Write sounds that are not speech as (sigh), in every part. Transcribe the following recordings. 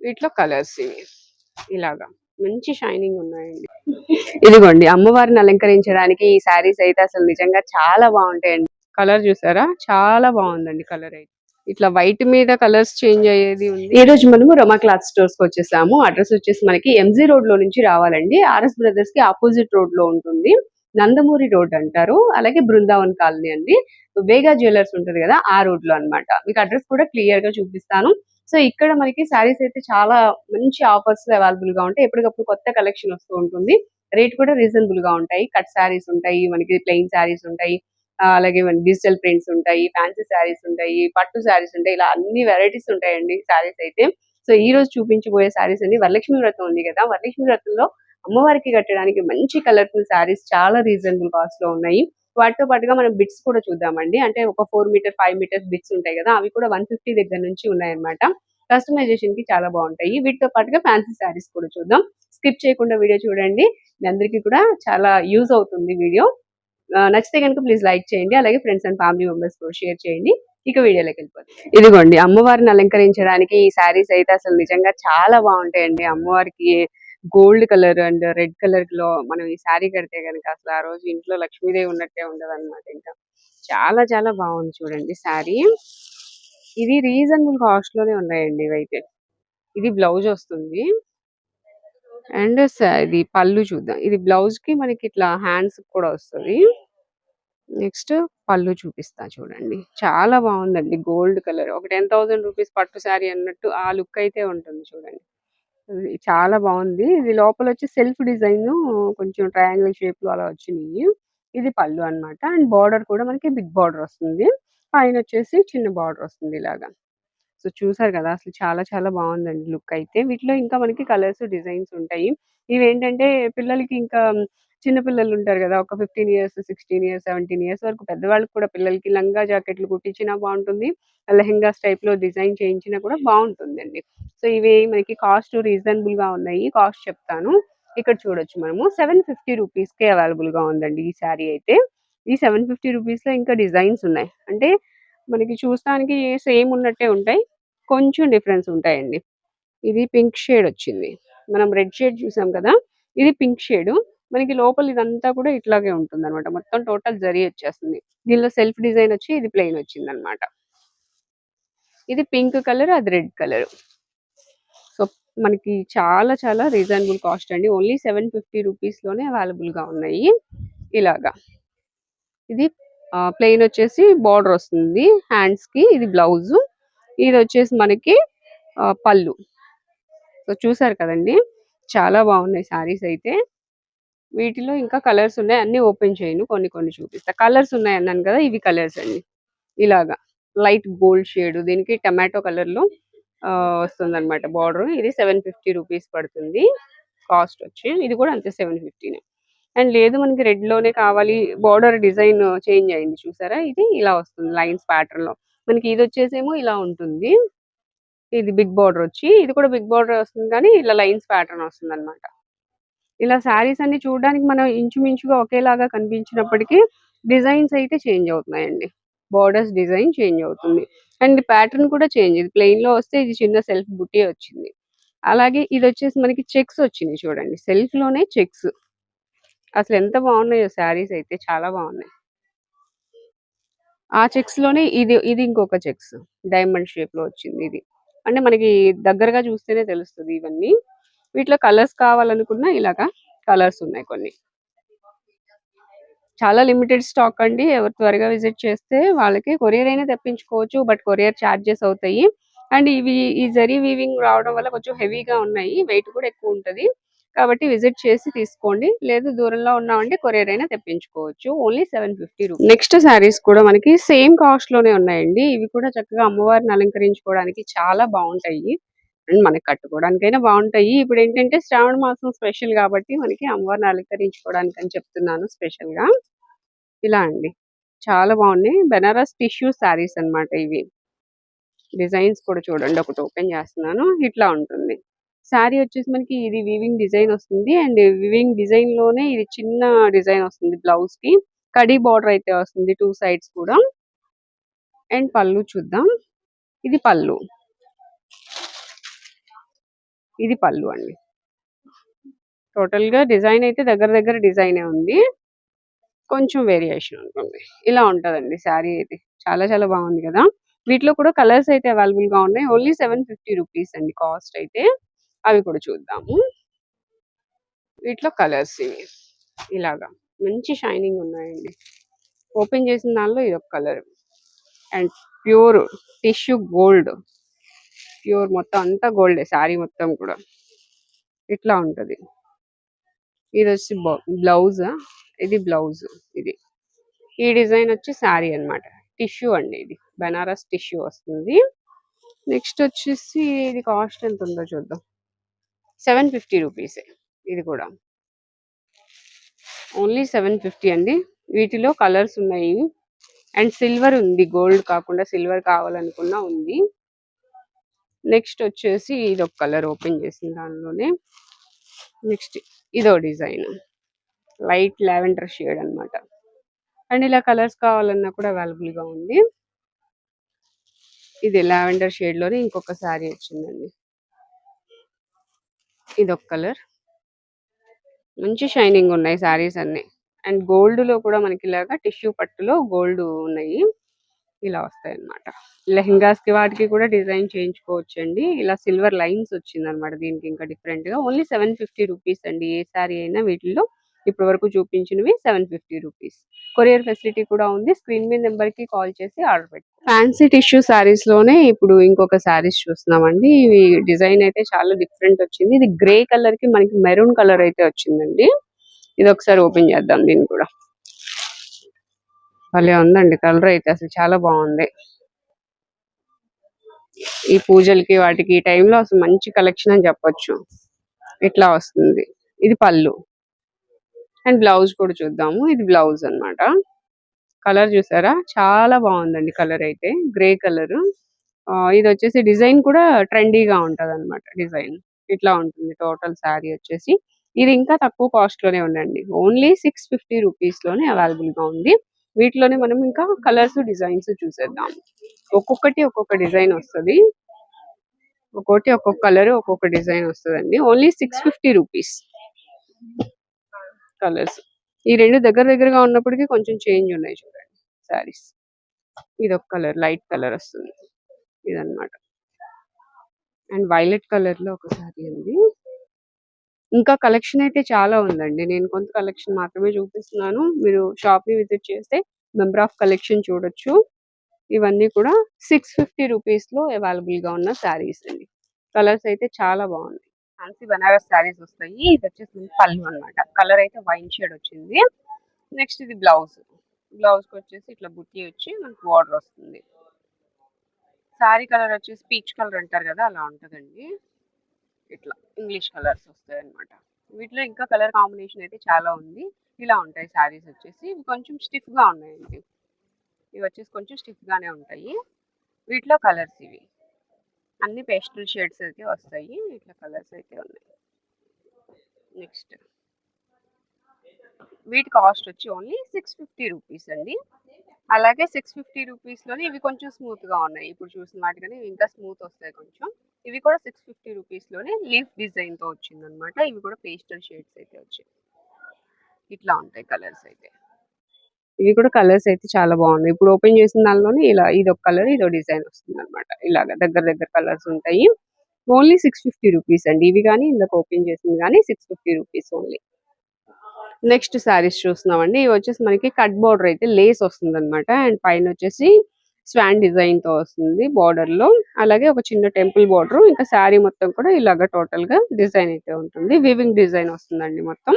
వీటిలో కలర్స్ ఇవి. ఇలాగా. మంచి షైనింగ్ ఉన్నాయండి. (laughs) ఇదిగోండి అమ్మవారిని అలంకరించడానికి ఈ శారీస్ అయితే అసలు నిజంగా చాలా బాగుంటాయండి. కలర్ చూసారా? చాలా బాగుందండి కలర్ అయితే. ఇట్లా వైట్ మీద కలర్స్ చేంజ్ అయ్యేది ఉంది. ఈ రోజు మనము రమా క్లాత్ స్టోర్స్కి వచ్చేసాము. అడ్రస్ వచ్చేసి మనకి ఎంజీ రోడ్లో నుంచి రావాలండి. ఆర్ఎస్ బ్రదర్స్కి ఆపోజిట్ రోడ్లో ఉంటుంది. నందమూరి రోడ్ అంటారు. అలాగే బృందావన్ కాలనీ అండి. వేగా జ్యువెలర్స్ ఉంటుంది కదా ఆ రోడ్లో అన్నమాట. మీకు అడ్రస్ కూడా క్లియర్గా చూపిస్తాను. సో ఇక్కడ మనకి శారీస్ అయితే చాలా మంచి ఆఫర్స్ అవైలబుల్గా ఉంటాయి. ఎప్పటికప్పుడు కొత్త కలెక్షన్ వస్తూ ఉంటుంది. రేట్ కూడా రీజనబుల్గా ఉంటాయి. కట్ శారీస్ ఉంటాయి మనకి ప్లెయిన్ శారీస్ ఉంటాయి. అలాగే డిజిటల్ ప్రింట్స్ ఉంటాయి ఫ్యాన్సీ శారీస్ ఉంటాయి పట్టు శారీస్ ఉంటాయి. ఇలా అన్ని వెరైటీస్ ఉంటాయండి శారీస్ అయితే. సో ఈ రోజు చూపించబోయే శారీస్ అండి వరలక్ష్మి వ్రతం ఉంది కదా. వరలక్ష్మి వ్రతంలో అమ్మవారికి కట్టడానికి మంచి కలర్ఫుల్ శారీస్ చాలా రీజనబుల్ కాస్ట్లో ఉన్నాయి. వాటితో పాటుగా మనం బిట్స్ కూడా చూద్దామండి. అంటే ఒక four metre five metres bits ఉంటాయి కదా అవి కూడా వన్ ఫిఫ్టీ దగ్గర నుంచి ఉన్నాయన్నమాట. కస్టమైజేషన్కి చాలా బాగుంటాయి. వీటితో పాటుగా ఫ్యాన్సీ శారీస్ కూడా చూద్దాం. స్కిప్ చేయకుండా వీడియో చూడండి. మీ అందరికీ కూడా చాలా యూజ్ అవుతుంది వీడియో. నచ్చితే కనుక ప్లీజ్ లైక్ చేయండి. అలాగే ఫ్రెండ్స్ అండ్ ఫ్యామిలీ మెంబర్స్ కూడా షేర్ చేయండి. ఇక వీడియోలోకి వెళ్ళిపోతుంది ఇదిగోండి అమ్మవారిని అలంకరించడానికి ఈ శారీస్ అయితే అసలు నిజంగా చాలా బాగుంటాయండి. అమ్మవారికి గోల్డ్ కలర్ అండ్ రెడ్ కలర్లో మనం ఈ సారీ కడితే కనుక అసలు ఆ రోజు ఇంట్లో లక్ష్మీదేవి ఉన్నట్టే ఉండదు అనమాట ఇంకా. చాలా చాలా బాగుంది చూడండి సారీ ఇది రీజనబుల్ కాస్ట్లోనే ఉన్నాయండి ఇవైతే. ఇది బ్లౌజ్ వస్తుంది. అండ్ ఇది పళ్ళు చూద్దాం. ఇది బ్లౌజ్కి మనకి ఇట్లా హ్యాండ్స్ కూడా వస్తుంది. నెక్స్ట్ పళ్ళు చూపిస్తా చూడండి. చాలా బాగుందండి గోల్డ్ కలర్. ఒక టెన్ థౌసండ్ రూపీస్ పట్టు శారీ అన్నట్టు ఆ లుక్ అయితే ఉంటుంది చూడండి. చాలా బాగుంది. ఇది లోపల వచ్చి సెల్ఫ్ డిజైన్ కొంచెం ట్రయాంగిల్ షేప్లో అలా వచ్చినాయి. ఇది పళ్ళు అన్నమాట. అండ్ బార్డర్ కూడా మనకి బిగ్ బార్డర్ వస్తుంది. పైన వచ్చేసి చిన్న బార్డర్ వస్తుంది ఇలాగా. సో చూసారు కదా! అసలు చాలా చాలా బాగుందండి లుక్ అయితే. వీటిలో ఇంకా మనకి కలర్స్ డిజైన్స్ ఉంటాయి. ఇవి ఏంటంటే పిల్లలకి ఇంకా చిన్న పిల్లలు ఉంటారు కదా ఒక fifteen years sixteen years seventeen years వరకు పెద్దవాళ్ళకి కూడా పిల్లలకి లంగా జాకెట్లు కుట్టించినా బాగుంటుంది. లెహెంగాస్ టైప్లో డిజైన్ చేయించినా కూడా బాగుంటుందండి. సో ఇవి మనకి కాస్ట్ రీజనబుల్గా ఉన్నాయి. కాస్ట్ చెప్తాను. ఇక్కడ చూడొచ్చు మనము. సెవెన్ ఫిఫ్టీ రూపీస్ కే అవైలబుల్గా ఉందండి ఈ శారీ అయితే. ఈ సెవెన్ ఫిఫ్టీ రూపీస్లో ఇంకా డిజైన్స్ ఉన్నాయి. అంటే మనకి చూస్తానికి సేమ్ ఉన్నట్టే ఉంటాయి. కొంచెం డిఫరెన్స్ ఉంటాయండి. ఇది పింక్ షేడ్ వచ్చింది. మనం రెడ్ షేడ్ చూసాం కదా? ఇది పింక్ షేడ్. మనకి లోపల ఇదంతా కూడా ఇట్లాగే ఉంటుంది అనమాట మొత్తం టోటల్ జరీ వచ్చేస్తుంది. దీనిలో సెల్ఫ్ డిజైన్ వచ్చి ఇది ప్లెయిన్ వచ్చింది అనమాట ఇది పింక్ కలర్ అది రెడ్ కలర్. సో మనకి చాలా చాలా రీజనబుల్ కాస్ట్ అండి. ఓన్లీ సెవెన్ ఫిఫ్టీ రూపీస్లోనే అవైలబుల్గా ఉన్నాయి. ఇలాగా. ఇది ప్లెయిన్ వచ్చేసి బార్డర్ వస్తుంది. హ్యాండ్స్కి ఇది బ్లౌజ్. ఇది వచ్చేసి మనకి పళ్ళు. సో చూసారు కదండి? చాలా బాగున్నాయి సారీస్ అయితే. వీటిలో ఇంకా కలర్స్ ఉన్నాయి. అన్ని ఓపెన్ చేయను. కొన్ని కొన్ని చూపిస్తా. కలర్స్ ఉన్నాయి అన్నాను కదా ఇవి కలర్స్ అండి. ఇలాగా. Light gold shade. దీనికి టమాటో కలర్లో వస్తుంది అనమాట బార్డర్. ఇది సెవెన్ ఫిఫ్టీ రూపీస్ పడుతుంది. కాస్ట్ వచ్చి ఇది కూడా అంతే సెవెన్ ఫిఫ్టీనే. అండ్ లేదు మనకి రెడ్లోనే కావాలి. బార్డర్ డిజైన్ చేంజ్ అయింది చూసారా? ఇది ఇలా వస్తుంది లైన్స్ ప్యాటర్న్లో మనకి ఇది వచ్చేసేమో ఇలా ఉంటుంది. ఇది బిగ్ బార్డర్ వచ్చి ఇది కూడా బిగ్ బార్డర్ వస్తుంది కానీ ఇలా లైన్స్ ప్యాటర్న్ వస్తుంది అనమాట ఇలా శారీస్ అన్ని చూడడానికి మనం ఇంచుమించుగా ఒకేలాగా కనిపించినప్పటికీ డిజైన్స్ అయితే చేంజ్ అవుతున్నాయండి. బార్డర్స్ డిజైన్ చేంజ్ అవుతుంది. అండ్ ప్యాటర్న్ కూడా చేంజ్ ఇది ప్లెయిన్లో వస్తే ఇది చిన్న సెల్ఫ్ బుట్టి వచ్చింది. అలాగే ఇది వచ్చేసి మనకి చెక్స్ వచ్చినాయి చూడండి. సెల్ఫ్లోనే చెక్స్. అసలు ఎంత బాగున్నాయో శారీస్ అయితే చాలా బాగున్నాయి. ఆ చెక్స్లోనే ఇది ఇది ఇంకొక చెక్స్. డైమండ్ షేప్లో వచ్చింది ఇది. అంటే మనకి దగ్గరగా చూస్తేనే తెలుస్తుంది ఇవన్నీ. వీటిలో కలర్స్ కావాలనుకున్నా ఇలాగా కలర్స్ ఉన్నాయి కొన్ని. చాలా లిమిటెడ్ స్టాక్ అండి. ఎవరు త్వరగా విజిట్ చేస్తే వాళ్ళకి కొరియర్ అయినా తెప్పించుకోవచ్చు బట్ కొరియర్ ఛార్జెస్ అవుతాయి. అండ్ ఇవి ఈ జరీ వీవింగ్ రావడం వల్ల కొంచెం హెవీగా ఉన్నాయి. వెయిట్ కూడా ఎక్కువ ఉంటది. కాబట్టి విజిట్ చేసి తీసుకోండి. లేదు దూరంలో ఉన్నామంటే కొరియర్ అయినా తెప్పించుకోవచ్చు. Only seven fifty next saris కూడా మనకి సేమ్ కాస్ట్లోనే ఉన్నాయండి. ఇవి కూడా చక్కగా అమ్మవారిని అలంకరించుకోవడానికి చాలా బాగుంటాయి. అండ్ మనకి కట్టుకోవడానికైనా బాగుంటాయి. ఇప్పుడు ఏంటంటే శ్రావణ మాసం స్పెషల్ కాబట్టి మనకి అమ్మవారిని అలంకరించుకోవడానికి అని చెప్తున్నాను స్పెషల్గా ఇలా అండి. చాలా బాగున్నాయి. బెనారస్ టిష్యూ శారీస్ అన్నమాట ఇవి. డిజైన్స్ కూడా చూడండి. ఒకటి ఓపెన్ చేస్తున్నాను. ఇట్లా ఉంటుంది. శారీ వచ్చేసి మనకి ఇది వివింగ్ డిజైన్ వస్తుంది. అండ్ వివింగ్ డిజైన్లోనే ఇది చిన్న డిజైన్ వస్తుంది బ్లౌజ్కి కడీ బార్డర్ అయితే వస్తుంది టూ సైడ్స్ కూడా. అండ్ పళ్ళు చూద్దాం. ఇది పళ్ళు. ఇది పళ్ళు అండి. టోటల్గా డిజైన్ అయితే దగ్గర దగ్గర డిజైనే ఉంది. కొంచెం వేరియేషన్ ఉంటుంది. ఇలా ఉంటదండి శారీ అయితే. చాలా చాలా బాగుంది కదా. వీటిలో కూడా కలర్స్ అయితే అవైలబుల్గా ఉన్నాయి. ఓన్లీ సెవెన్ ఫిఫ్టీ రూపీస్ అండి కాస్ట్ అయితే. అవి కూడా చూద్దాము. వీటిలో కలర్స్ ఇవి. ఇలాగా. మంచి షైనింగ్ ఉన్నాయండి. ఓపెన్ చేసిన దానిలో ఇది ఒక colour and pure tissue gold pure మొత్తం అంతా గోల్డ్ శారీ మొత్తం కూడా. ఇట్లా ఉంటది. ఇది వచ్చి బ్లౌజ్? ఇది బ్లౌజ్ ఇది. ఈ డిజైన్ వచ్చి శారీ అన్నమాట. టిష్యూ అండి ఇది. బెనారస్ టిష్యూ వస్తుంది. నెక్స్ట్ వచ్చేసి ఇది కాస్ట్ ఎంత ఉందో చూద్దాం. సెవెన్ ఫిఫ్టీ రూపీస్ ఇది కూడా. ఓన్లీ సెవెన్ ఫిఫ్టీ అండి. వీటిలో కలర్స్ ఉన్నాయి. అండ్ సిల్వర్ ఉంది. గోల్డ్ కాకుండా సిల్వర్ కావాలనుకున్నా ఉంది. నెక్స్ట్ వచ్చేసి ఇది ఒక కలర్ ఓపెన్ చేసిన దానిలోనే. నెక్స్ట్ ఇదో డిజైన్. లైట్ లావెండర్ షేడ్ అన్నమాట. అండ్ ఇలా కలర్స్ కావాలన్నా కూడా అవైలబుల్గా ఉంది. ఇది లావెండర్ షేడ్లోనే ఇంకొక శారీ వచ్చిందండి. ఇది ఒక కలర్. మంచి షైనింగ్ ఉన్నాయి శారీస్ అన్ని. అండ్ గోల్డ్లో కూడా మనకి ఇలాగా టిష్యూ పట్టులో గోల్డ్ ఉన్నాయి. ఇలా వస్తాయి అన్నమాట లెహంగాస్కి వాటికి కూడా డిజైన్ చేయించుకోవచ్చు అండి ఇలా సిల్వర్ లైన్స్ వచ్చింది అనమాట దీనికి ఇంకా డిఫరెంట్గా ఓన్లీ సెవెన్ ఫిఫ్టీ రూపీస్ అండి. ఏ సారీ అయినా వీటిల్లో ఇప్పటి వరకు చూపించినవి seven fifty rupees. Courier facility కూడా ఉంది. స్క్రీన్ మీద నెంబర్కి కాల్ చేసి ఆర్డర్ పెట్టి ఫ్యాన్సీ టిష్యూ సారీస్లోనే ఇప్పుడు ఇంకొక సారీస్ చూస్తున్నామండి. ఇవి డిజైన్ అయితే చాలా డిఫరెంట్ వచ్చింది. ఇది గ్రే కలర్కి మనకి మెరూన్ కలర్ అయితే వచ్చిందండి. ఇది ఒకసారి ఓపెన్ చేద్దాం దీన్ని కూడా. భలే ఉందండి. కలర్ అయితే అసలు చాలా బాగుంది. ఈ పూజలకి వాటికి ఈ టైంలో అసలు మంచి కలెక్షన్ అని చెప్పొచ్చు. ఇట్లా వస్తుంది. ఇది పళ్ళు. అండ్ బ్లౌజ్ కూడా చూద్దాము. ఇది బ్లౌజ్ అన్నమాట. కలర్ చూసారా? చాలా బాగుందండి కలర్ అయితే. Grey colour. ఇది వచ్చేసి డిజైన్ కూడా ట్రెండీగా ఉంటది అనమాట డిజైన్. ఇట్లా ఉంటుంది టోటల్ శారీ వచ్చేసి. ఇది ఇంకా తక్కువ కాస్ట్లోనే ఉందండి. ఓన్లీ సిక్స్ ఫిఫ్టీ రూపీస్లోనే అవైలబుల్గా ఉంది. వీటిలోనే మనం ఇంకా కలర్స్ డిజైన్స్ చూసేద్దాం. ఒక్కొక్కటి ఒక్కొక్క డిజైన్ వస్తుంది. ఒక్కొక్కటి ఒక్కొక్క కలర్ ఒక్కొక్క డిజైన్ వస్తుందండి. Only six fifty rupees colours. ఈ రెండు దగ్గర దగ్గరగా ఉన్నప్పటికీ కొంచెం చేంజ్ ఉన్నాయి చూడండి సారీస్ ఇది ఒక కలర్ లైట్ కలర్ వస్తుంది. ఇదన్నమాట. అండ్ వైలెట్ కలర్లో ఒక శారీ ఉంది. ఇంకా కలెక్షన్ అయితే చాలా ఉందండి. నేను కొంత కలెక్షన్ మాత్రమే చూపిస్తున్నాను. మీరు షాప్ని విజిట్ చేస్తే మెంబర్ ఆఫ్ కలెక్షన్ చూడొచ్చు. ఇవన్నీ కూడా సిక్స్ ఫిఫ్టీ రూపీస్లో అవైలబుల్గా ఉన్న శారీస్ అండి. కలర్స్ అయితే చాలా బాగున్నాయి. ఫ్యాన్సీ బనారస్ శారీస్ వస్తాయి. ఇది వచ్చేసి పళ్ళు అన్నమాట. కలర్ అయితే వైన్ షేడ్ వచ్చింది. నెక్స్ట్ ఇది బ్లౌజ్ బ్లౌజ్కి వచ్చేసి ఇట్లా బుట్టి వచ్చి మనకి బార్డర్ వస్తుంది. శారీ కలర్ వచ్చేసి పీచ్ కలర్ అంటారు కదా అలా ఉంటుందండి. ఇట్లా ఇంగ్లీష్ కలర్స్ వస్తాయి అన్నమాట వీటిలో ఇంకా కలర్ కాంబినేషన్ అయితే చాలా ఉంది. ఇలా ఉంటాయి శారీస్ వచ్చేసి. ఇవి కొంచెం స్టిఫ్గా ఉన్నాయండి. ఇవి వచ్చేసి కొంచెం స్టిఫ్గానే ఉంటాయి. వీటిలో కలర్స్ ఇవి. అన్ని పేస్టల్ షేడ్స్ అయితే వస్తాయి. వీటిలో కలర్స్ అయితే ఉన్నాయి. నెక్స్ట్. వీటి కాస్ట్ వచ్చి ఓన్లీ సిక్స్ ఫిఫ్టీ రూపీస్ అండి. అలాగే సిక్స్ ఫిఫ్టీ రూపీస్లోనే ఇవి కొంచెం స్మూత్గా ఉన్నాయి. ఇప్పుడు చూసిన వాటికనే ఇంకా స్మూత్ వస్తాయి కొంచెం. ఇవి కూడా సిక్స్ ఫిఫ్టీ రూపీస్లోనే లీఫ్ డిజైన్తో వచ్చిందనమాట ఇవి కూడా పేస్టల్ షేడ్స్ అయితే వచ్చాయి. ఇట్లా ఉంటాయి కలర్స్ అయితే. ఇవి కూడా కలర్స్ అయితే చాలా బాగున్నాయి. ఇప్పుడు ఓపెన్ చేసిన దానిలోనే ఇలా ఇది ఒక కలర్ ఇదో డిజైన్ వస్తుంది అనమాట ఇలాగ దగ్గర దగ్గర కలర్స్ ఉంటాయి. ఓన్లీ సిక్స్ ఫిఫ్టీ రూపీస్ అండి. ఇవి కానీ ఇందాక ఓపెన్ చేసింది కానీ six fifty rupees only next saris చూస్తున్నామండి. ఇవి వచ్చేసి మనకి కట్ బార్డర్ అయితే లేస్ వస్తుంది అనమాట అండ్ పైన వచ్చేసి స్వాన్ డిజైన్తో వస్తుంది బార్డర్లో. అలాగే ఒక చిన్న టెంపుల్ బార్డర్ ఇంకా శారీ మొత్తం కూడా ఇలాగ టోటల్గా డిజైన్ అయితే ఉంటుంది. వివింగ్ డిజైన్ వస్తుందండి మొత్తం.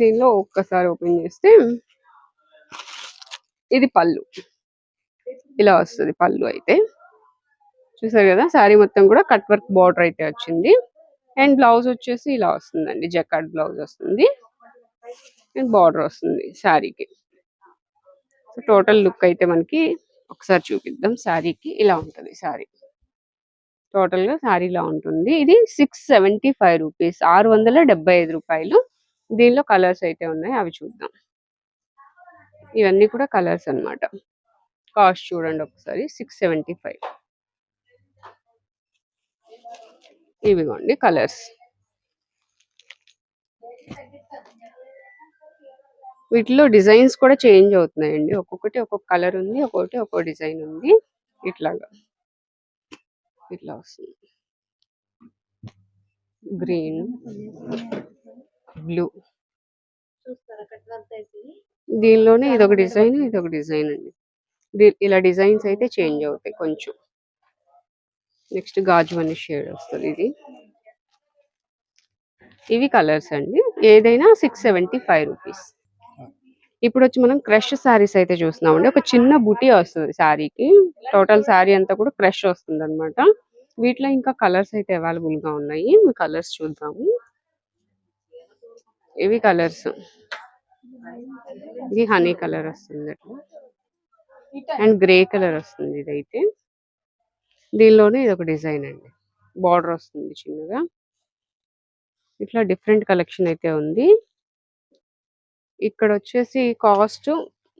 దీనిలో ఒక్కసారి ఓపెన్ చేస్తే ఇది పళ్ళు. ఇలా వస్తుంది పళ్ళు అయితే. చూసారు కదా శారీ మొత్తం కూడా కట్ వర్క్ బార్డర్ అయితే వచ్చింది. అండ్ బ్లౌజ్ వచ్చేసి ఇలా వస్తుందండి జకాట్ బ్లౌజ్ వస్తుంది. అండ్ బార్డర్ వస్తుంది శారీకి. టోటల్ లుక్ అయితే మనకి ఒకసారి చూపిద్దాం. శారీకి ఇలా ఉంటుంది శారీ. టోటల్గా శారీ ఇలా ఉంటుంది. ఇది సిక్స్ సెవెంటీ ఫైవ్ రూపీస్. ఆరు వందల డెబ్బై ఐదు రూపాయలు. దీనిలో కలర్స్ అయితే ఉన్నాయి. అవి చూద్దాం. ఇవన్నీ కూడా కలర్స్ అన్నమాట. కాస్ట్ చూడండి ఒకసారి. Six seventy five. ఇవిగోండి కలర్స్. వీటిలో డిజైన్స్ కూడా చేంజ్ అవుతున్నాయండి. ఒక్కొక్కటి ఒక్కొక్క కలర్ ఉంది ఒక్కొక్కటి ఒక్కొక్క డిజైన్ ఉంది. ఇట్లాగా. ఇట్లా వస్తుంది. Green blue. దీనిలోనే ఇది ఒక డిజైన్ ఇది ఒక డిజైన్ అండి. ఇలా డిజైన్స్ అయితే చేంజ్ అవుతాయి కొంచెం. నెక్స్ట్ గాజు అనే షేడ్ వస్తుంది ఇది. ఇవి కలర్స్ అండి. ఏదైనా సిక్స్ సెవెంటీ ఫైవ్ రూపీస్. ఇప్పుడు వచ్చి మనం క్రష్ శారీస్ అయితే చూస్తున్నాం అండి ఒక చిన్న బుటీ వస్తుంది శారీకి టోటల్ శారీ అంతా కూడా క్రష్ వస్తుంది అనమాట వీటిలో ఇంకా కలర్స్ అయితే అవైలబుల్గా ఉన్నాయి కలర్స్ చూద్దాము. ఇవి కలర్స్. ఇది హనీ కలర్ వస్తుంది. అండ్ గ్రే కలర్ వస్తుంది ఇదైతే. దీనిలోనే ఇది ఒక డిజైన్ అండి. బార్డర్ వస్తుంది చిన్నగా. ఇట్లా డిఫరెంట్ కలెక్షన్ అయితే ఉంది. ఇక్కడ వచ్చేసి కాస్ట్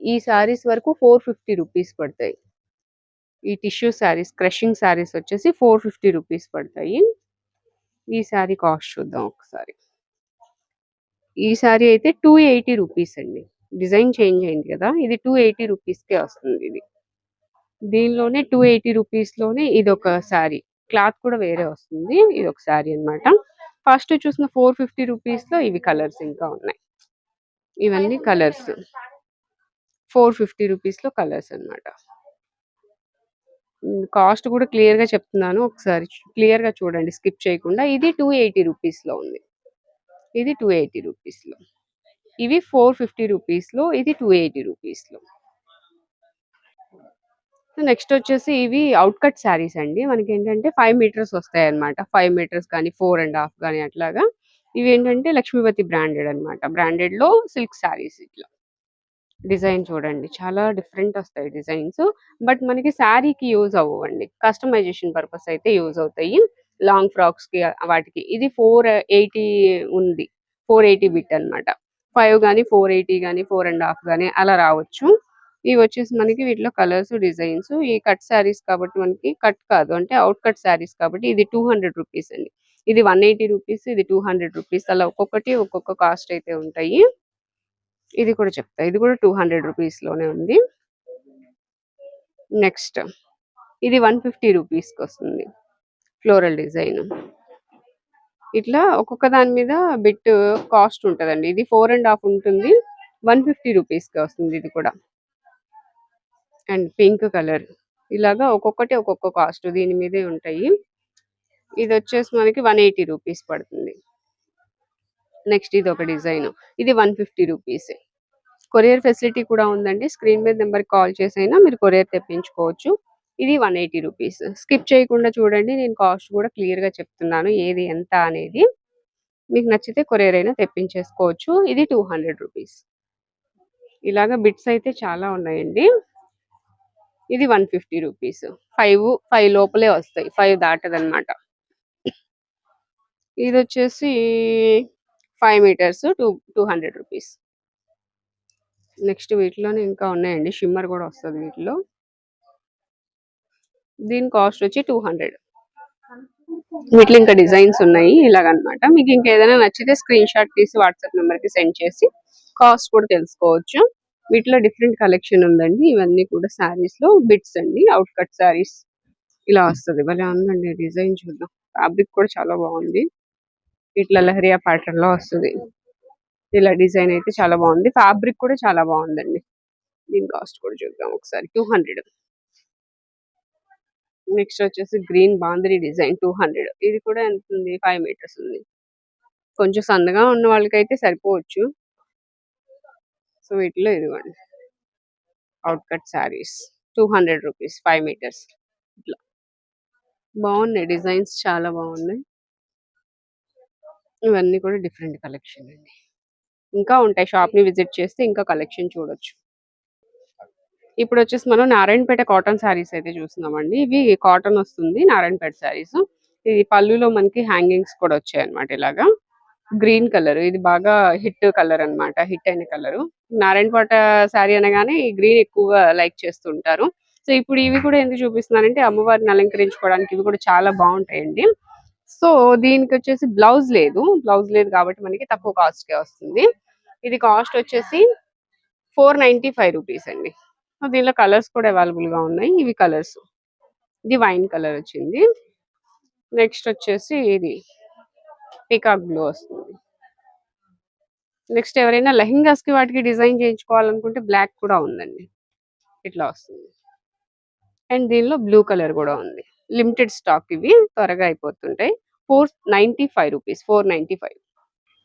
ఈ శారీస్ వరకు ఫోర్ ఫిఫ్టీ రూపీస్ పడతాయి. ఈ టిష్యూ శారీస్ క్రషింగ్ శారీస్ వచ్చేసి ఫోర్ ఫిఫ్టీ రూపీస్ పడతాయి. ఈ శారీ కాస్ట్ చూద్దాం ఒకసారి. ఈ శారీ అయితే టూ ఎయిటీ రూపీస్ అండి. డిజైన్ చేంజ్ అయింది కదా ఇది టూ ఎయిటీ రూపీస్కే వస్తుంది ఇది. దీనిలోనే టూ ఎయిటీ రూపీస్లోనే ఇది ఒక శారీ. క్లాత్ కూడా వేరే వస్తుంది ఇది ఒక శారీ అన్నమాట. ఫస్ట్ చూసిన ఫోర్ ఫిఫ్టీ రూపీస్లో ఇవి కలర్స్ ఇంకా ఉన్నాయి. ఇవన్నీ కలర్స్. ఫోర్ ఫిఫ్టీ రూపీస్లో కలర్స్ అన్నమాట. కాస్ట్ కూడా క్లియర్గా చెప్తున్నాను. ఒకసారి క్లియర్గా చూడండి స్కిప్ చేయకుండా. ఇది టూ ఎయిటీ రూపీస్లో ఉంది. ఇది టూ ఎయిటీ రూపీస్లో ఇవి ఫోర్ ఫిఫ్టీ రూపీస్లో ఇది టూ ఎయిటీ రూపీస్లో నెక్స్ట్ వచ్చేసి ఇవి అవుట్ కట్ శారీస్ అండి. మనకి ఏంటంటే ఫైవ్ మీటర్స్ వస్తాయి అనమాట ఫైవ్ మీటర్స్ కానీ ఫోర్ అండ్ హాఫ్ కానీ అట్లాగా. ఇవి ఏంటంటే లక్ష్మీపతి బ్రాండెడ్ అన్నమాట. బ్రాండెడ్లో సిల్క్ శారీస్ ఇట్లా. డిజైన్ చూడండి. చాలా డిఫరెంట్ వస్తాయి డిజైన్స్. బట్ మనకి శారీకి యూజ్ అవ్వండి కస్టమైజేషన్ పర్పస్ అయితే యూజ్ అవుతాయి. లాంగ్ ఫ్రాక్స్కి వాటికి. ఇది ఫోర్ ఎయిటీ ఉంది. ఫోర్ ఎయిటీ బిట్ అన్నమాట. ఫైవ్ కానీ ఫోర్ ఎయిటీ కానీ ఫోర్ అండ్ హాఫ్ కానీ అలా రావచ్చు. ఇవి వచ్చేసి మనకి వీటిలో కలర్స్ డిజైన్స్ ఈ కట్ శారీస్ కాబట్టి మనకి కట్ కాదు. అంటే అవుట్ కట్ శారీస్ కాబట్టి ఇది టూ హండ్రెడ్ రూపీస్ అండి. ఇది వన్ ఎయిటీ రూపీస్ ఇది టూ హండ్రెడ్ రూపీస్. అలా ఒక్కొక్కటి ఒక్కొక్క కాస్ట్ అయితే ఉంటాయి. ఇది కూడా చెప్తా. ఇది కూడా టూ హండ్రెడ్ రూపీస్లోనే ఉంది. నెక్స్ట్ ఇది వన్ ఫిఫ్టీ రూపీస్కి వస్తుంది ఫ్లోరల్ డిజైన్. ఇట్లా ఒక్కొక్క దాని మీద బిట్ కాస్ట్ ఉంటదండి. ఇది ఫోర్ అండ్ హాఫ్ ఉంటుంది. వన్ ఫిఫ్టీ రూపీస్కి వస్తుంది ఇది కూడా. And pink colour. ఇలాగా ఒక్కొక్కటి ఒక్కొక్క కాస్ట్ దీని మీదే ఉంటాయి. ఇది వచ్చేసి మనకి వన్ ఎయిటీ రూపీస్ పడుతుంది. నెక్స్ట్ ఇది ఒక డిజైన్. ఇది one fifty rupees. Courier facility కూడా ఉందండి. స్క్రీన్ మీద నెంబర్ కాల్ చేసైనా మీరు కొరియర్ తెప్పించుకోవచ్చు. ఇది వన్ ఎయిటీ రూపీస్. స్కిప్ చేయకుండా చూడండి. నేను కాస్ట్ కూడా క్లియర్గా చెప్తున్నాను. ఏది ఎంత అనేది. మీకు నచ్చితే కొరియర్ అయినా తెప్పించేసుకోవచ్చు. ఇది టూ హండ్రెడ్ రూపీస్. ఇలాగా బిట్స్ అయితే చాలా ఉన్నాయండి. ఇది one fifty rupees. Five five లోపలే వస్తాయి. ఫైవ్ దాటదన్నమాట. ఇది వచ్చేసి five metres two two hundred rupees. Next వీటిలోనే ఇంకా ఉన్నాయండి. షిమ్మర్ కూడా వస్తుంది వీటిలో. దీని కాస్ట్ వచ్చి టూ హండ్రెడ్. వీటిలో ఇంకా డిజైన్స్ ఉన్నాయి ఇలాగనమాట. మీకు ఇంకా ఏదైనా నచ్చితే స్క్రీన్ షాట్ తీసి వాట్సాప్ నెంబర్కి సెండ్ చేసి కాస్ట్ కూడా తెలుసుకోవచ్చు. వీటిలో డిఫరెంట్ కలెక్షన్ ఉందండి. ఇవన్నీ కూడా శారీస్లో బిట్స్ అండి. అవుట్ కట్ శారీస్ ఇలా వస్తుంది. భలే ఉందండి డిజైన్ చూద్దాం ఫ్యాబ్రిక్ కూడా చాలా బాగుంది. ఇట్లా లహరియా ప్యాటర్న్లో వస్తుంది. ఇలా డిజైన్ అయితే చాలా బాగుంది. ఫ్యాబ్రిక్ కూడా చాలా బాగుందండి. దీని కాస్ట్ కూడా చూద్దాం ఒకసారి. Two hundred. నెక్స్ట్ వచ్చేసి గ్రీన్ బాందరి డిజైన్ టూ హండ్రెడ్. ఇది కూడా ఎంత ఉంది? ఫైవ్ మీటర్స్ ఉంది. కొంచెం సన్నగా ఉన్న వాళ్ళకైతే సరిపోవచ్చు. సో వీటిలో ఇదిగోండి. Out cut saris two hundred rupees five metres. ఇట్లా. బాగున్నాయి. డిజైన్స్ చాలా బాగున్నాయి. ఇవన్నీ కూడా డిఫరెంట్ కలెక్షన్ అండి. ఇంకా ఉంటాయి. షాప్ని విజిట్ చేస్తే ఇంకా కలెక్షన్ చూడొచ్చు. ఇప్పుడు వచ్చేసి మనం నారాయణపేట కాటన్ శారీస్ అయితే చూస్తున్నామండి. ఇవి కాటన్ వస్తుంది నారాయణపేట శారీస్. ఇది పళ్ళులో మనకి హ్యాంగింగ్స్ కూడా వచ్చాయి అనమాట ఇలాగా. Green colour. ఇది బాగా హిట్ కలర్ అన్నమాట. హిట్ అయిన కలర్. నారాయణపేట శారీ అనగానే ఈ గ్రీన్ ఎక్కువగా లైక్ చేస్తుంటారు. సో ఇప్పుడు ఇవి కూడా ఎందుకు చూపిస్తున్నానంటే అమ్మవారిని అలంకరించుకోవడానికి ఇవి కూడా చాలా బాగుంటాయండి. సో దీనికి వచ్చేసి బ్లౌజ్ లేదు. బ్లౌజ్ లేదు కాబట్టి మనకి తక్కువ కాస్ట్కే వస్తుంది. ఇది కాస్ట్ వచ్చేసి ఫోర్ నైన్టీ ఫైవ్ రూపీస్ అండి. సో దీనిలో కలర్స్ కూడా అవైలబుల్గా ఉన్నాయి. ఇవి కలర్స్. ఇది వైన్ కలర్ వచ్చింది. నెక్స్ట్ వచ్చేసి ఇది పికాక్ బ్లూ వస్తుంది. నెక్స్ట్ ఎవరైనా లెహింగాస్కి వాటికి డిజైన్ చేయించుకోవాలనుకుంటే బ్లాక్ కూడా ఉందండి. ఇట్లా వస్తుంది. అండ్ దీనిలో బ్లూ కలర్ కూడా ఉంది. లిమిటెడ్ స్టాక్ ఇవి త్వరగా అయిపోతుంటాయి. Four ninety five rupees four ninety five.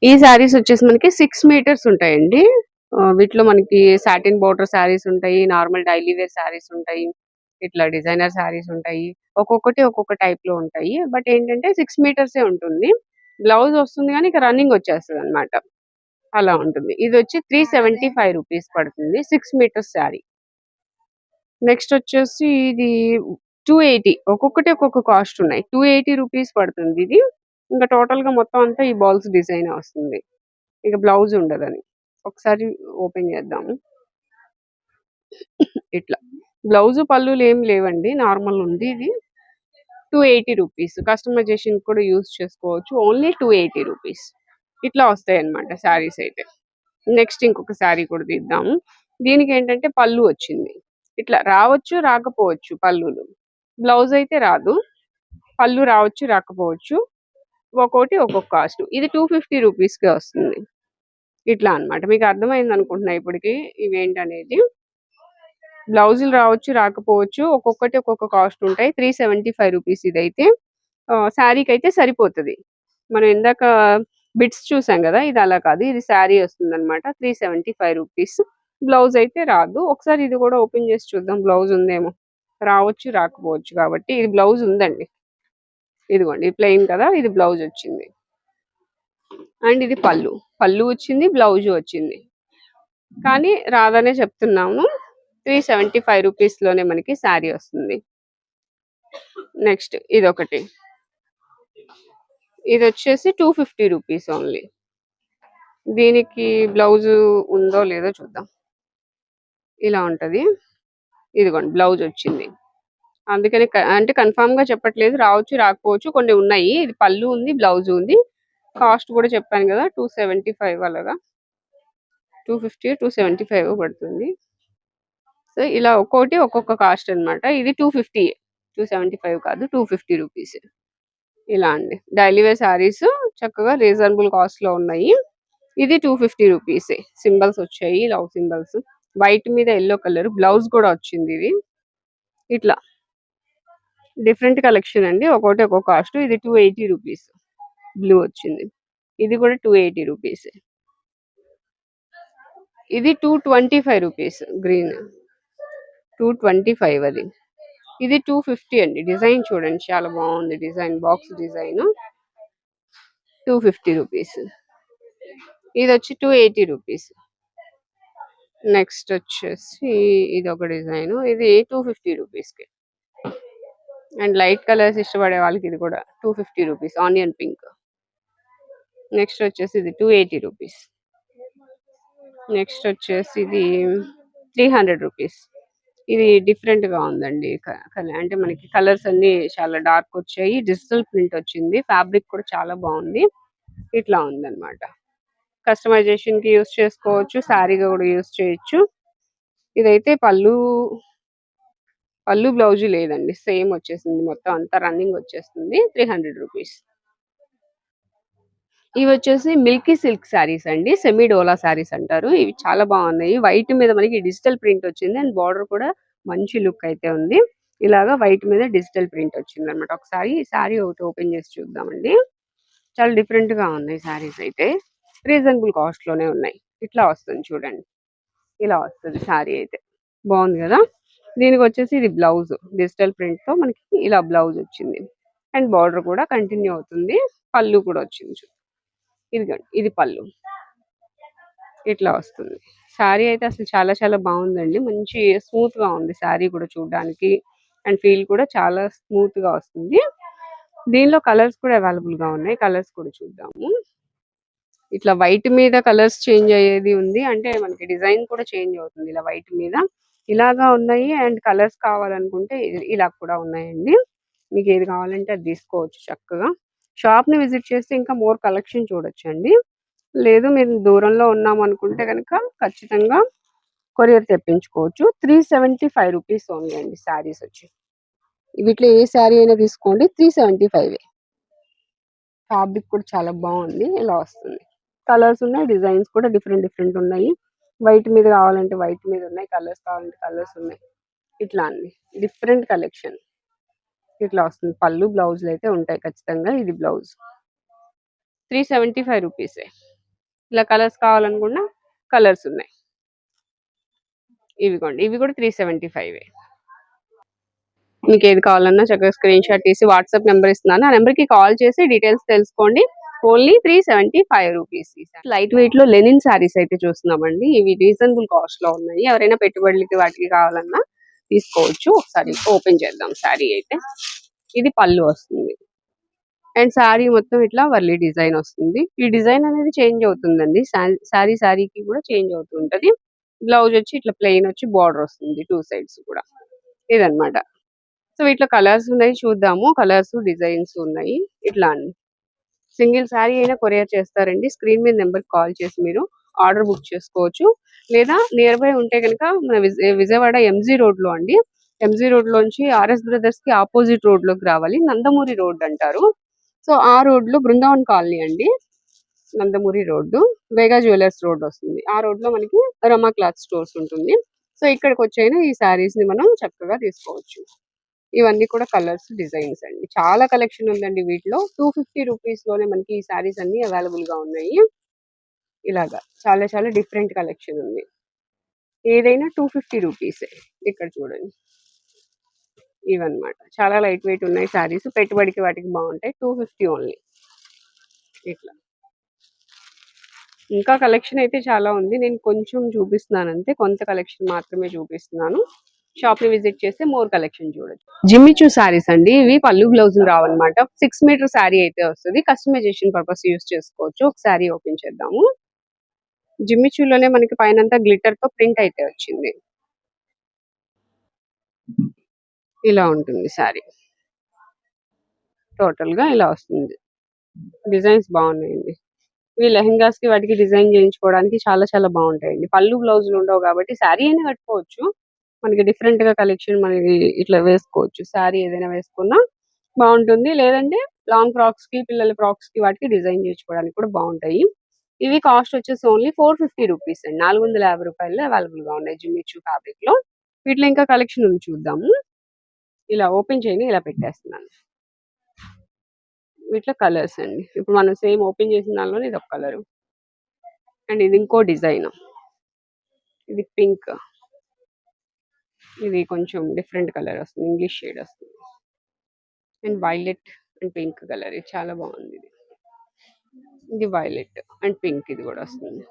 ఈ శారీస్ వచ్చేసి మనకి సిక్స్ మీటర్స్ ఉంటాయండి. వీటిలో మనకి సాటిన్ బోర్డర్ శారీస్ ఉంటాయి నార్మల్ డైలీ వేర్ శారీస్ ఉంటాయి ఇట్లా డిజైనర్ శారీస్ ఉంటాయి. ఒక్కొక్కటి ఒక్కొక్క టైప్లో ఉంటాయి. బట్ ఏంటంటే సిక్స్ మీటర్సే ఉంటుంది. బ్లౌజ్ వస్తుంది కానీ ఇక రన్నింగ్ వచ్చేస్తుంది అనమాట అలా ఉంటుంది. ఇది వచ్చి త్రీ సెవెంటీ ఫైవ్ రూపీస్ పడుతుంది సిక్స్ మీటర్స్ శారీ. నెక్స్ట్ వచ్చేసి ఇది టూ ఎయిటీ ఒక్కొక్కటి ఒక్కొక్క కాస్ట్ ఉన్నాయి. టూ ఎయిటీ రూపీస్ పడుతుంది ఇది. ఇంకా టోటల్గా మొత్తం అంతా ఈ బాల్స్ డిజైన్ వస్తుంది. ఇక బ్లౌజ్ ఉండదని. ఒకసారి ఓపెన్ చేద్దాము. ఇట్లా. బ్లౌజ్ పళ్ళులు ఏం లేవండి. నార్మల్ ఉంది ఇది. Two eighty rupees. కస్టమైజేషన్ కూడా యూస్ చేసుకోవచ్చు. Only two eighty rupees. ఇట్లా వస్తాయి అనమాట శారీస్ అయితే. నెక్స్ట్ ఇంకొక శారీ కూడా తీద్దాము. దీనికి ఏంటంటే పళ్ళు వచ్చింది. ఇట్లా రావచ్చు రాకపోవచ్చు పళ్ళులు. బ్లౌజ్ అయితే రాదు. పళ్ళు రావచ్చు రాకపోవచ్చు. ఒక్కోటి ఒక్కొక్క కాస్ట్. ఇది టూ ఫిఫ్టీ రూపీస్కే వస్తుంది. ఇట్లా అన్నమాట. మీకు అర్థమైంది అనుకుంటున్నా ఇప్పటికి ఇవేంటనేది. బ్లౌజులు రావచ్చు రాకపోవచ్చు. ఒక్కొక్కటి ఒక్కొక్క కాస్ట్ ఉంటాయి. త్రీ సెవెంటీ ఫైవ్ రూపీస్ ఇదైతే. శారీకి అయితే సరిపోతుంది. మనం ఇందాక బిట్స్ చూసాం కదా ఇది అలా కాదు. ఇది శారీ వస్తుంది అనమాట three seventy five rupees. Blouse అయితే రాదు. ఒకసారి ఇది కూడా ఓపెన్ చేసి చూద్దాం. బ్లౌజ్ ఉందేమో. రావచ్చు రాకపోవచ్చు కాబట్టి ఇది బ్లౌజ్ ఉందండి. ఇదిగోండి ప్లెయిన్ కదా ఇది బ్లౌజ్ వచ్చింది. అండ్ ఇది పళ్ళు. పళ్ళు వచ్చింది బ్లౌజ్ వచ్చింది. కానీ రాదనే చెప్తున్నాము త్రీ సెవెంటీ ఫైవ్ రూపీస్లోనే మనకి శారీ వస్తుంది. నెక్స్ట్ ఇది ఒకటి ఇది వచ్చేసి టూ ఫిఫ్టీ రూపీస్ ఓన్లీ. దీనికి బ్లౌజ్ ఉందో లేదో చూద్దాం. ఇలా ఉంటుంది. ఇదిగోండి బ్లౌజ్ వచ్చింది. అందుకని అంటే కన్ఫామ్గా చెప్పట్లేదు రావచ్చు రాకపోవచ్చు కొన్ని ఉన్నాయి. ఇది పళ్ళు ఉంది బ్లౌజ్ ఉంది. కాస్ట్ కూడా చెప్పాను కదా టూ సెవెంటీ ఫైవ్ అలాగా. Two fifty two seventy five పడుతుంది. సో ఇలా ఒక్కోటి ఒక్కొక్క కాస్ట్ అన్నమాట. ఇది two fifty two seventy five కాదు టూ ఫిఫ్టీ రూపీస్ ఇలా అండి. డైలీ వేర్ శారీస్ చక్కగా రీజనబుల్ కాస్ట్లో ఉన్నాయి. ఇది టూ ఫిఫ్టీ రూపీస్ సింబల్స్ వచ్చాయి లవ్ సింబల్స్ వైట్ మీద ఎల్లో కలర్ బ్లౌజ్ కూడా వచ్చింది ఇది. ఇట్లా. డిఫరెంట్ కలెక్షన్ అండి. ఒక్కొక్కటి ఒక్కో కాస్ట్. ఇది టూ ఎయిటీ రూపీస్. బ్లూ వచ్చింది. ఇది కూడా టూ ఎయిటీ రూపీస్. ఇది two twenty five rupees. Green. Two twenty five అది. ఇది టూ ఫిఫ్టీ అండి. డిజైన్ చూడండి. చాలా బాగుంది design. Box design. Two fifty rupees. ఇది వచ్చి టూ ఎయిటీ రూపీస్. నెక్స్ట్ వచ్చేసి ఇది ఒక డిజైన్. ఇది టూ ఫిఫ్టీ రూపీస్కి. అండ్ లైట్ కలర్స్ ఇష్టపడే వాళ్ళకి ఇది కూడా two fifty rupees. Onion pink. Next వచ్చేసి ఇది టూ ఎయిటీ రూపీస్. నెక్స్ట్ వచ్చేసి ఇది త్రీ హండ్రెడ్ రూపీస్. ఇది డిఫరెంట్గా ఉందండి కల- అంటే మనకి కలర్స్ అన్ని చాలా డార్క్ వచ్చాయి. డిజిటల్ ప్రింట్ వచ్చింది. ఫ్యాబ్రిక్ కూడా చాలా బాగుంది. ఇట్లా ఉందన్నమాట. కస్టమైజేషన్కి యూస్ చేసుకోవచ్చు శారీగా కూడా యూస్ చేయొచ్చు. ఇదైతే పళ్ళు పళ్ళు బ్లౌజ్ లేదండి. సేమ్ వచ్చేసింది మొత్తం అంతా రన్నింగ్ వచ్చేస్తుంది. Three hundred rupees. ఇవి వచ్చేసి మిల్కీ సిల్క్ శారీస్ అండి. సెమీ డోలా శారీస్ అంటారు. ఇవి చాలా బాగున్నాయి. వైట్ మీద మనకి డిజిటల్ ప్రింట్ వచ్చింది అండ్ బార్డర్ కూడా మంచి లుక్ అయితే ఉంది. ఇలాగా వైట్ మీద డిజిటల్ ప్రింట్ వచ్చింది అనమాట ఒకసారి ఈ శారీ ఒకటి ఓపెన్ చేసి చూద్దామండి. చాలా డిఫరెంట్గా ఉన్నాయి శారీస్ అయితే. రీజనబుల్ కాస్ట్లోనే ఉన్నాయి. ఇట్లా వస్తుంది చూడండి. ఇలా వస్తుంది శారీ అయితే. బాగుంది కదా? దీనికి వచ్చేసి ఇది బ్లౌజ్. డిజిటల్ ప్రింట్తో మనకి ఇలా బ్లౌజ్ వచ్చింది. అండ్ బార్డర్ కూడా కంటిన్యూ అవుతుంది. పళ్ళు కూడా వచ్చింది చూడండి ఇదిగోండి ఇది పళ్ళు. ఇట్లా వస్తుంది. శారీ అయితే అసలు చాలా చాలా బాగుందండి. మంచి స్మూత్గా ఉంది శారీ కూడా చూడడానికి. అండ్ ఫీల్ కూడా చాలా స్మూత్గా వస్తుంది. దీనిలో కలర్స్ కూడా అవైలబుల్గా ఉన్నాయి. కలర్స్ కూడా చూద్దాము. ఇట్లా వైట్ మీద కలర్స్ చేంజ్ అయ్యేది ఉంది. అంటే మనకి డిజైన్ కూడా చేంజ్ అవుతుంది ఇలా వైట్ మీద. ఇలాగా ఉన్నాయి అండ్ కలర్స్ కావాలనుకుంటే ఇలా కూడా ఉన్నాయండి. మీకు ఏది కావాలంటే అది తీసుకోవచ్చు చక్కగా. షాప్ని విజిట్ చేస్తే ఇంకా మోర్ కలెక్షన్ చూడొచ్చండి. లేదు మీరు దూరంలో ఉన్నాం అనుకుంటే కనుక ఖచ్చితంగా courier తెప్పించుకోవచ్చు. Three seventy five rupees only అండి శారీస్ వచ్చి. వీటిలో ఏ శారీ అయినా తీసుకోండి. Three seventy five. ఫ్యాబ్రిక్ కూడా చాలా బాగుంది. ఇలా వస్తుంది? కలర్స్ ఉన్నాయి డిజైన్స్ కూడా డిఫరెంట్ డిఫరెంట్ ఉన్నాయి. వైట్ మీద కావాలంటే వైట్ మీద ఉన్నాయి కలర్స్ కావాలంటే కలర్స్ ఉన్నాయి. ఇట్లా అండి. Different collection. ఇట్లా వస్తుంది. పళ్ళు బ్లౌజులు అయితే ఉంటాయి ఖచ్చితంగా ఇది బ్లౌజ్. త్రీ సెవెంటీ ఫైవ్ రూపీసే ఇలా కలర్స్ కావాలనుకున్నా కలర్స్ ఉన్నాయి. ఇవిగోండి. ఇవి కూడా త్రీ సెవెంటీ ఫైవ్ మీకు ఏది కావాలన్నా చక్కగా స్క్రీన్ షాట్ తీసి వాట్సాప్ నెంబర్ ఇస్తున్నాను. ఆ నెంబర్కి కాల్ చేసి డీటెయిల్స్ తెలుసుకోండి. Only three seventy five rupees light వెయిట్లో లెనిన్ శారీస్ అయితే చూస్తున్నామండి. ఇవి రీజనబుల్ కాస్ట్లో ఉన్నాయి. ఎవరైనా పెట్టుబడులకి వాటికి కావాలన్నా తీసుకోవచ్చు. ఒకసారి ఓపెన్ చేద్దాం శారీ అయితే. ఇది పళ్ళు వస్తుంది. అండ్ శారీ మొత్తం ఇట్లా వర్లీ డిజైన్ వస్తుంది. ఈ డిజైన్ అనేది చేంజ్ అవుతుందండి. శారీ శారీకి కూడా చేంజ్ అవుతుంటది బ్లౌజ్ వచ్చి ఇట్లా ప్లెయిన్ వచ్చి బార్డర్ వస్తుంది టూ సైడ్స్ కూడా. ఇదనమాట సో ఇట్లా కలర్స్ ఉన్నాయి చూద్దాము. కలర్స్ డిజైన్స్ ఉన్నాయి. ఇట్లా అండి. సింగిల్ శారీ అయినా కొరియర్ చేస్తారండి. స్క్రీన్ మీద నెంబర్ కాల్ చేసి మీరు ఆర్డర్ బుక్ చేసుకోవచ్చు. లేదా నియర్ బై ఉంటే కనుక మన విజయవాడ ఎంజీ రోడ్లో అండి. ఎంజీ రోడ్ లోంచి ఆర్ఎస్ బ్రదర్స్కి ఆపోజిట్ రోడ్లోకి రావాలి. నందమూరి రోడ్ అంటారు. సో ఆ రోడ్లో బృందావన్ కాలనీ అండి. Nandamuri road. Vega jewellers road వస్తుంది. ఆ రోడ్లో మనకి రమా క్లాత్ స్టోర్స్ ఉంటుంది. సో ఇక్కడికి వచ్చైనా ఈ శారీస్ని మనం చక్కగా తీసుకోవచ్చు. ఇవన్నీ కూడా కలర్స్ డిజైన్స్ అండి. చాలా కలెక్షన్ ఉందండి వీటిలో. టూ ఫిఫ్టీ రూపీస్లోనే మనకి ఈ శారీస్ అన్ని అవైలబుల్గా ఉన్నాయి. ఇలాగా చాలా చాలా డిఫరెంట్ కలెక్షన్ ఉంది. ఏదైనా టూ ఫిఫ్టీ రూపీసే ఇక్కడ చూడండి. ఇవన్నమాట. చాలా లైట్ వెయిట్ ఉన్నాయి శారీస్. పెట్టుబడికి వాటికి బాగుంటాయి. Two fifty only. ఇట్లా. ఇంకా కలెక్షన్ అయితే చాలా ఉంది. నేను కొంచెం చూపిస్తున్నాను అంతే. కొంత కలెక్షన్ మాత్రమే చూపిస్తున్నాను. షాప్ని విజిట్ చేస్తే మోర్ కలెక్షన్ చూడొచ్చు. జిమ్మిచూ శారీస్ అండి. ఇవి పళ్ళు బ్లౌజ్ రావన్నమాట. సిక్స్ మీటర్ శారీ అయితే వస్తుంది. కస్టమైజేషన్ పర్పస్ యూస్ చేసుకోవచ్చు. ఒక శారీ ఓపెన్ చేద్దాము. జిమ్మిచూలోనే మనకి పైన గ్లిటర్తో ప్రింట్ అయితే వచ్చింది. ఇలా ఉంటుంది శారీ. టోటల్గా ఇలా వస్తుంది. డిజైన్స్ బాగున్నాయండి. ఇవి లెహంగాస్కి వాటికి డిజైన్ చేయించుకోవడానికి చాలా చాలా బాగుంటాయండి. పళ్ళు బ్లౌజులు ఉండవు కాబట్టి శారీ అయినా కట్టుకోవచ్చు. మనకి డిఫరెంట్గా కలెక్షన్ మనకి ఇట్లా వేసుకోవచ్చు. శారీ ఏదైనా వేసుకున్నా బాగుంటుంది. లేదంటే లాంగ్ ఫ్రాక్స్కి పిల్లల ఫ్రాక్స్కి వాటికి డిజైన్ చేయించుకోవడానికి కూడా బాగుంటాయి. ఇవి కాస్ట్ వచ్చేసి ఓన్లీ ఫోర్ ఫిఫ్టీ రూపీస్ అండి. నాలుగు వందల యాభై రూపాయలు అవైలబుల్గా ఉన్నాయి జిమ్మిచ్చు ఫ్యాబ్రిక్లో. వీటిలో ఇంకా కలెక్షన్ ఉంది చూద్దాము. ఇలా ఓపెన్ చేయని ఇలా పెట్టేస్తున్నాను. వీటిలో కలర్స్ అండి. ఇప్పుడు మనం సేమ్ ఓపెన్ చేసిన దానిలోనే ఇది ఒక కలర్ అండ్ ఇది ఇంకో డిజైన్ ఇది పింక్ ఇది కొంచెం డిఫరెంట్ కలర్ వస్తుంది ఇంగ్లీష్ షేడ్ వస్తుంది. And violet and pink colour ఇది చాలా బాగుంది ఇది. ఇది వైలెట్ అండ్ పింక్ ఇది కూడా వస్తుంది.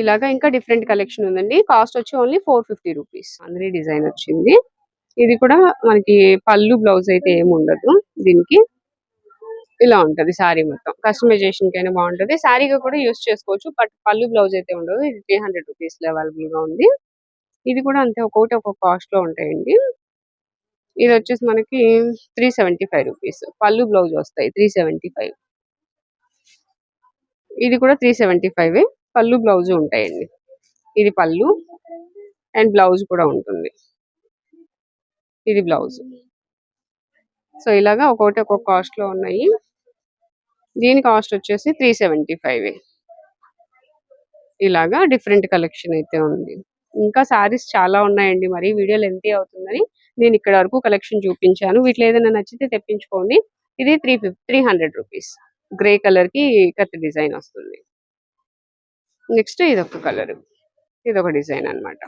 ఇలాగా ఇంకా డిఫరెంట్ కలెక్షన్ ఉందండి. కాస్ట్ వచ్చి ఓన్లీ ఫోర్ ఫిఫ్టీ రూపీస్. అందరి డిజైన్ వచ్చింది. ఇది కూడా మనకి పళ్ళు బ్లౌజ్ అయితే ఏమి ఉండదు దీనికి. ఇలా ఉంటది శారీ మొత్తం. కస్టమైజేషన్ కైనా బాగుంటది. శారీగా కూడా యూస్ చేసుకోవచ్చు బట్ పళ్ళు బ్లౌజ్ అయితే ఉండదు. ఇది త్రీ హండ్రెడ్ రూపీస్ అవైలబుల్గా అవైలబుల్గా ఉంది. ఇది కూడా అంతే ఒక్కొక్కటి ఒక్కొక్క కాస్ట్లో ఉంటాయండి. ఇది వచ్చేసి మనకి త్రీ సెవెంటీ ఫైవ్ రూపీస్. పళ్ళు బ్లౌజ్ వస్తాయి త్రీ సెవెంటీ ఫైవ్. ఇది కూడా త్రీ సెవెంటీ ఫైవ్ పళ్ళు బ్లౌజ్ ఉంటాయండి. ఇది పళ్ళు అండ్ బ్లౌజ్ కూడా ఉంటుంది. ఇది బ్లౌజ్. సో ఇలాగా ఒక్కొక్కటి ఒక్కొక్క కాస్ట్లో ఉన్నాయి. దీని కాస్ట్ వచ్చేసి త్రీ సెవెంటీ ఫైవ్ ఇలాగా డిఫరెంట్ కలెక్షన్ అయితే ఉంది. ఇంకా సారీస్ చాలా ఉన్నాయండి. మరి వీడియో లెంతీ అవుతుందని నేను ఇక్కడ వరకు కలెక్షన్ చూపించాను. వీటిలో ఏదైనా నచ్చితే తెప్పించుకోండి. ఇది three fifty three hundred rupees grey కలర్కి కత్తి డిజైన్ వస్తుంది. నెక్స్ట్ ఇది ఒక కలర్ ఇది ఒక డిజైన్ అన్నమాట.